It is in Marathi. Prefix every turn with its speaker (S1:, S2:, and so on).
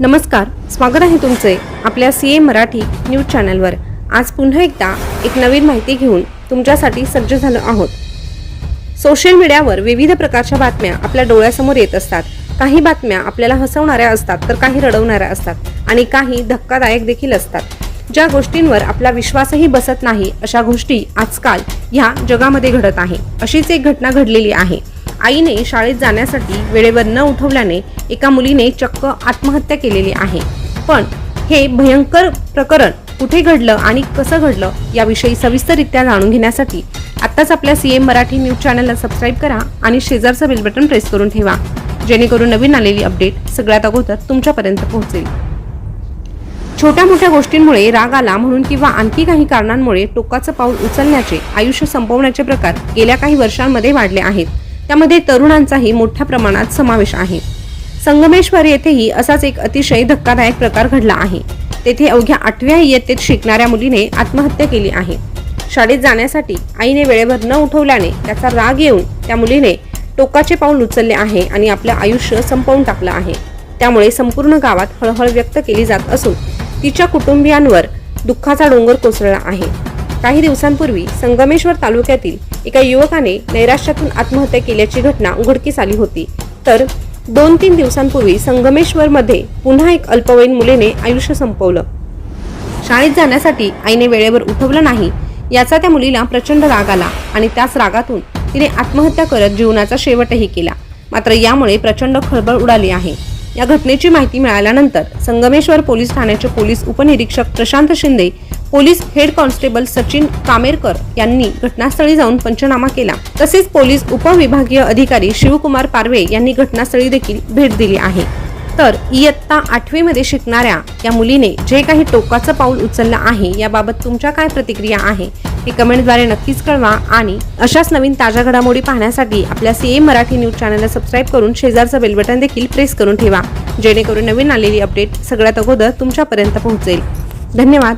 S1: नमस्कार स्वागत आहे तुमचे आपल्या सी ए मराठी न्यूज चॅनलवर. आज पुन्हा एकदा एक नवीन माहिती घेऊन तुमच्यासाठी सज्ज झालो आहोत. सोशल मीडियावर विविध प्रकारच्या बातम्या आपल्या डोळ्यासमोर येत असतात. काही बातम्या आपल्याला हसवणाऱ्या असतात तर काही रडवणाऱ्या असतात आणि काही धक्कादायक देखील असतात. ज्या गोष्टींवर आपला विश्वासही बसत नाही अशा गोष्टी आजकाल ह्या जगामध्ये घडत आहे. अशीच एक घटना घडलेली आहे. आईने शाळेत जाण्यासाठी वेळेवर न उठवल्याने एका मुलीने चक्क आत्महत्या केलेली आहे. पण हे भयंकर प्रकरण कुठे घडलं आणि कसं घडलं याविषयी सविस्तररित्या जाणून घेण्यासाठी आत्ताच आपल्या सीएम मराठी न्यूज चॅनलला सबस्क्राईब करा आणि शेजारचं बेल बटन प्रेस करून ठेवा. जेणेकरून नवीन आलेली अपडेट सगळ्यात अगोदर तुमच्यापर्यंत पोहोचेल. छोट्या मोठ्या गोष्टींमुळे राग आला म्हणून किंवा आणखी काही कारणांमुळे टोकाचं पाऊल उचलण्याचे आयुष्य संपवण्याचे प्रकार गेल्या काही वर्षांमध्ये वाढले आहेत. त्यामध्ये तरुणांचाही मोठ्या प्रमाणात समावेश आहे. संगमेश्वर येथेही असाच एक अतिशय धक्कादायक प्रकार घडला आहे. तेथे अवघ्या आठव्या इयत्तेत शिकणाऱ्या मुलीने आत्महत्या केली आहे. शाळेत जाण्यासाठी आईने वेळेवर न उठवल्याने त्याचा राग येऊन त्या मुलीने टोकाचे पाऊल उचलले आहे आणि आपलं आयुष्य संपवून टाकलं आहे. त्यामुळे संपूर्ण गावात हळहळ व्यक्त केली जात असून तिच्या कुटुंबियांवर दुःखाचा डोंगर कोसळला आहे. काही दिवसांपूर्वी संगमेश्वर तालुक्यातील एका युवकाने नैराश्यातून आत्महत्या केल्याची घटना उघडकीस आली होती. तर दोन तीन दिवसांपूर्वी संगमेश्वरमध्ये पुन्हा एक अल्पवयीन मुलीने आयुष्य संपवलं. शाळेत जाण्यासाठी आईने वेळेवर उठवलं नाही याचा त्या मुलीला प्रचंड राग आला आणि त्याच रागातून तिने आत्महत्या करत जीवनाचा शेवटही केला. मात्र यामुळे प्रचंड खळबळ उडाली आहे. या घटनेची माहिती मिळाल्यानंतर संगमेश्वर पोलीस ठाण्याचे पोलीस उपनिरीक्षक Prashant Shinde police head constable Sachin Kamerkar यांनी घटनास्थळी जाऊन पंचनामा केला. तसेच पोलीस उपविभागीय अधिकारी शिवकुमार पारवे यांनी घटनास्थळी देखील भेट दिली आहे. तर इयत्ता आठवीमध्ये शिकणाऱ्या या मुलीने जे काही टोकाचं पाऊल उचललं आहे याबाबत तुमच्या काय प्रतिक्रिया आहे हे कमेंटद्वारे नक्कीच कळवा आणि अशाच नवीन ताज्या घडामोडी पाहण्यासाठी आपल्या सीएम मराठी न्यूज चॅनलला सबस्क्राईब करून शेजारचं बेल बटन देखील प्रेस करून ठेवा जेणेकरून नवीन आलेली अपडेट सगळ्यात अगोदर तुमच्यापर्यंत पोहोचेल. धन्यवाद.